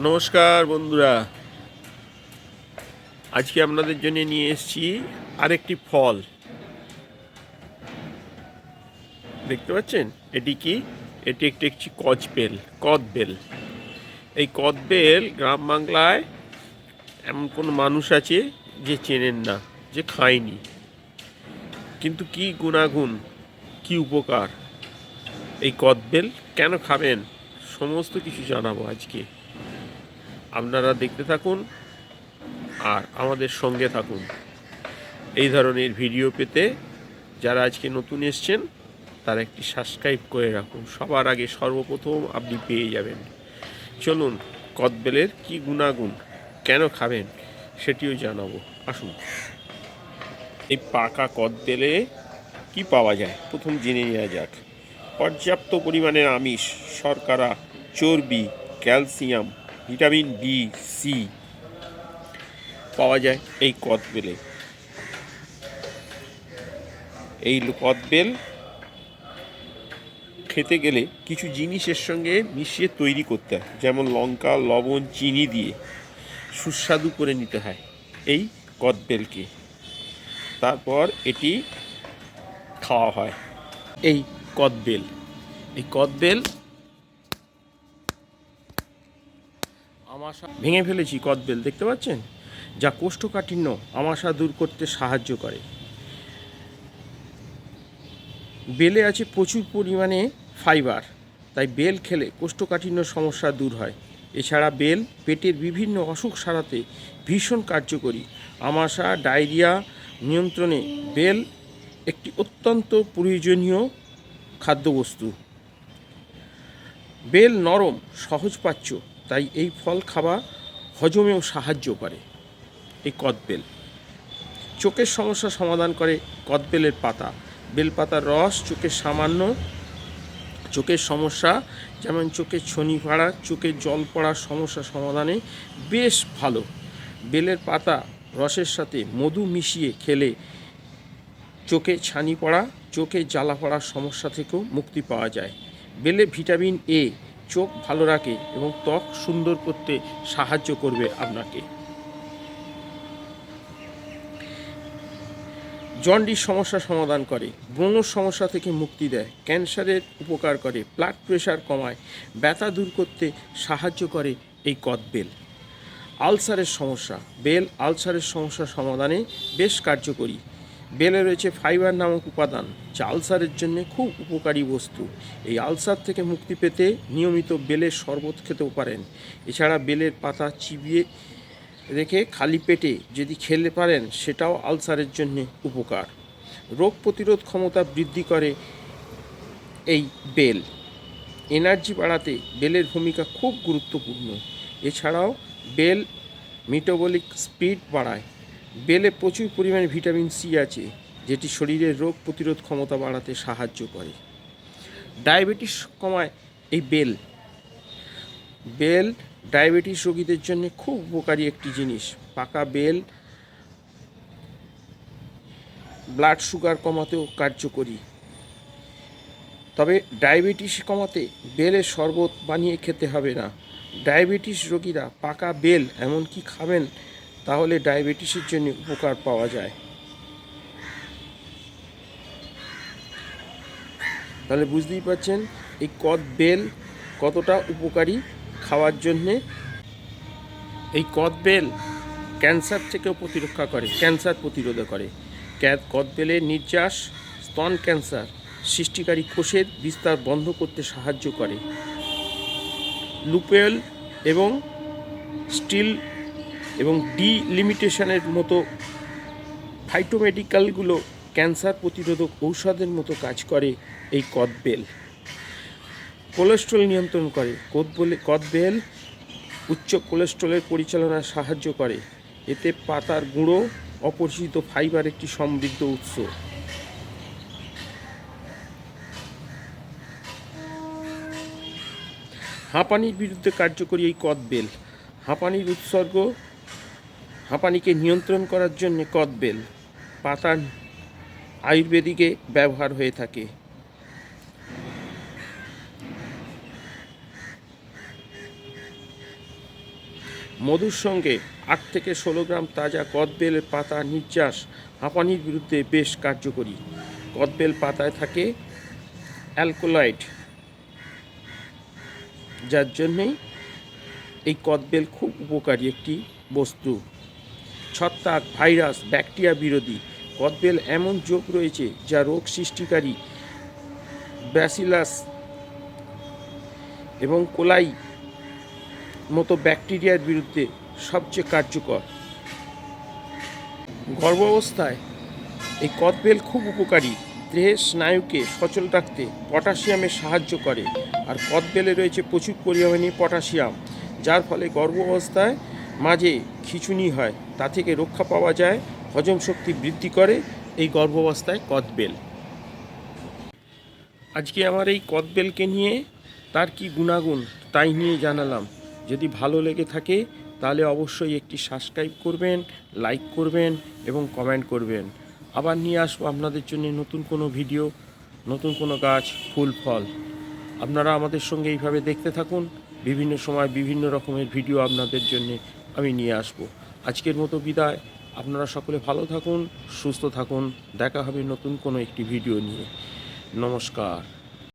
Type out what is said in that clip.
নমস্কার বন্ধুরা। আজকে আপনাদের জন্য নিয়ে এসেছি আরেকটি ফল। দেখতে পাচ্ছেন? এটি কি? এটি একটি একটি কচবেল, কদবেল। এই কদবেল গ্রাম বাংলায় এমন কোনো মানুষ আছে যে চেনেন না, যে খায়নি। কিন্তু কি গুণাগুণ, কি উপকার। এই কদবেল কেন খাবেন? সমস্ত কিছু জানাব আজকে। আপনারা দেখতে থাকুন আর আমাদের সঙ্গে থাকুন। এই ধরনের ভিডিও পেতে যারা আজকে নতুন এসছেন, তারা একটি সাবস্ক্রাইব করে রাখুন। সবার আগে সর্বপ্রথম আপনি পেয়ে যাবেন। চলুন, কদবেলের কি গুণাগুণ, কেন খাবেন, সেটিও জানাব। আসুন। এই পাকা কদবেলে কি পাওয়া যায়? প্রথম জেনে নেওয়া যাক। পর্যাপ্ত পরিমাণের আমিষ, শর্করা, চর্বি, ক্যালসিয়াম ভিটামিন বি সি পাওয়া যায় এই কদবেলে এই কদবেল খেতে গেলে কিছু জিনিসের সঙ্গে মিশিয়ে তৈরি করতে হয়, যেমন লঙ্কা, লবণ, চিনি দিয়ে সুস্বাদু করে নিতে হয় এই কদবেলকে তারপর এটি খাওয়া হয় এই কদবেল এই কদবেল ভেঙে ফেলেছি কদবেল, দেখতে পাচ্ছেন? যা কোষ্ঠকাঠিন্য আমাশা দূর করতে সাহায্য করে। বেলে আছে প্রচুর পরিমাণে ফাইবার, তাই বেল খেলে কোষ্ঠকাঠিন্য সমস্যা দূর হয়। এছাড়া বেল পেটের বিভিন্ন অসুখ সারাতে ভীষণ কার্যকরী। আমাশা, ডায়রিয়া নিয়ন্ত্রণে বেল একটি অত্যন্ত প্রয়োজনীয় খাদ্যবস্তু। বেল নরম, সহজপাচ্য তাই এই ফল খাওয়া হজমেও সাহায্য করে এই কদবেল। চোখের সমস্যা সমাধান করে কদবেলের পাতা। বেলপাতার রস চোখের সামান্য। চোখের সমস্যা, যেমন চোখের ছনি ফাড়া চোখের জল পড়ার সমস্যা সমাধানে বেশ ভালো। বেলের পাতা রসের সাথে মধু মিশিয়ে খেলে চোখে ছানি পড়া, চোখে জ্বালা পড়ার সমস্যা থেকেও মুক্তি পাওয়া যায়। বেলে ভিটামিন এ চোখ ভালো রাখে এবং ত্বক সুন্দর করতে সাহায্য করবে আপনাকে। জন্ডিস সমস্যা সমাধান করে, ব্রণর সমস্যা থেকে মুক্তি দেয়, ক্যান্সারের উপকার করে ব্লাড প্রেশার কমায়, ব্যথা দূর করতে সাহায্য করে এই কদবেল আলসারের সমস্যা, বেল আলসারের সমস্যা সমাধানে বেশ কার্যকরী। বেলে রয়েছে ফাইবার নামক উপাদান, যা আলসারের জন্য খুব উপকারী বস্তু। এই আলসার থেকে মুক্তি পেতে নিয়মিত বেলের শরবত খেতেও পারেন। এছাড়া বেলের পাতা চিবিয়ে রেখে খালি পেটে যদি খেলে পারেন, সেটাও আলসারের জন্য উপকার। রোগ প্রতিরোধ ক্ষমতা বৃদ্ধি করে এই বেল। এনার্জি বাড়াতে বেলের ভূমিকা খুব গুরুত্বপূর্ণ। এছাড়াও, বেল মেটাবলিক স্পিড বাড়ায়। বেলে প্রচুর পরিমাণে ভিটামিন সি আছে, যেটি শরীরের রোগ প্রতিরোধ ক্ষমতা বাড়াতে সাহায্য করে। ডায়াবেটিস কমায় এই বেল। বেল ডায়াবেটিস রোগীদের জন্য খুব উপকারী একটি জিনিস। পাকা বেল ব্লাড সুগার কমাতেও কার্যকরী। তবে ডায়াবেটিস কমাতে বেলের শরবত বানিয়ে খেতে হবে না। ডায়াবেটিস রোগীরা পাকা বেল এমনকি খাবেন তাহলে ডায়াবেটিসের জন্য উপকার পাওয়া যায়। তাহলে বুঝতেই পারছেন, এই কদ বেল কতটা উপকারী খাওয়ার জন্যে? এই কদবেল ক্যান্সার থেকেও প্রতিরক্ষা করে, ক্যান্সার প্রতিরোধ করে। কদবেলের নির্যাস, স্তন ক্যান্সার, সৃষ্টিকারী কোষের বিস্তার বন্ধ করতে সাহায্য করে। লুপেল এবং স্টিল এবং ডিলিমিটেশনের মতো ফাইটোমেডিক্যালগুলো ক্যান্সার প্রতিরোধক ঔষধের মতো কাজ করে এই কদবেল কোলেস্ট্রল নিয়ন্ত্রণ করে। কদবেলে কদবেল উচ্চ কোলেস্ট্রলের পরিচালনায় সাহায্য করে। এতে পাতার গুঁড়ো অপরিচিত ফাইবার একটি সমৃদ্ধ উৎস। হাঁপানির বিরুদ্ধে কার্যকরী এই কদবেল হাঁপানির উৎসর্গ হাঁপানিকে নিয়ন্ত্রণ করার জন্য কদবেল পাতা আয়ুর্বেদিকে ব্যবহার হয়ে থাকে। মধুর সঙ্গে আট থেকে ষোলো গ্রাম তাজা কদবেলের পাতা নির্যাস হাঁপানির বিরুদ্ধে বেশ কার্যকরী। কদবেল পাতায় থাকে অ্যালকোলাইড, যার জন্যেই এই কদবেল খুব উপকারী একটি বস্তু। ছত্রাক ভাইরাস, ব্যাকটেরিয়া বিরোধী কদবেল এমন যোগ রয়েছে যা রোগ সৃষ্টিকারী ব্যাসিলাস এবং কোলাই মতো ব্যাকটেরিয়ার বিরুদ্ধে সবচেয়ে কার্যকর। গর্ভাবস্থায় এই কদবেল খুব উপকারী। দেহের স্নায়ুকে সচল রাখতে পটাশিয়ামে সাহায্য করে। আর কদবেলে রয়েছে প্রচুর পরিমাণে পটাশিয়াম, যার ফলে গর্ভাবস্থায় মাঝে খিচুনি হয়, তা থেকে রক্ষা পাওয়া যায়, হজম শক্তি বৃদ্ধি করে এই গর্ভাবস্থায় কদবেল। আজকে আমার এই কদবেলকে নিয়ে তার কি গুণাগুণ তাই নিয়ে জানালাম। যদি ভালো লেগে থাকে, তাহলে অবশ্যই একটি সাবস্ক্রাইব করবেন লাইক করবেন এবং কমেন্ট করবেন। আবার নিয়ে আসব আপনাদের জন্য নতুন কোনো ভিডিও নতুন কোনো গাছ, ফুল, ফল। আপনারা আমাদের সঙ্গে এইভাবে দেখতে থাকুন। বিভিন্ন সময় বিভিন্ন রকমের ভিডিও আপনাদের জন্য আমি নিয়ে আসব। আজকের মতো বিদায়। আপনারা সকলে ভালো থাকুন, সুস্থ থাকুন। দেখা হবে নতুন কোনো একটি ভিডিও নিয়ে। নমস্কার।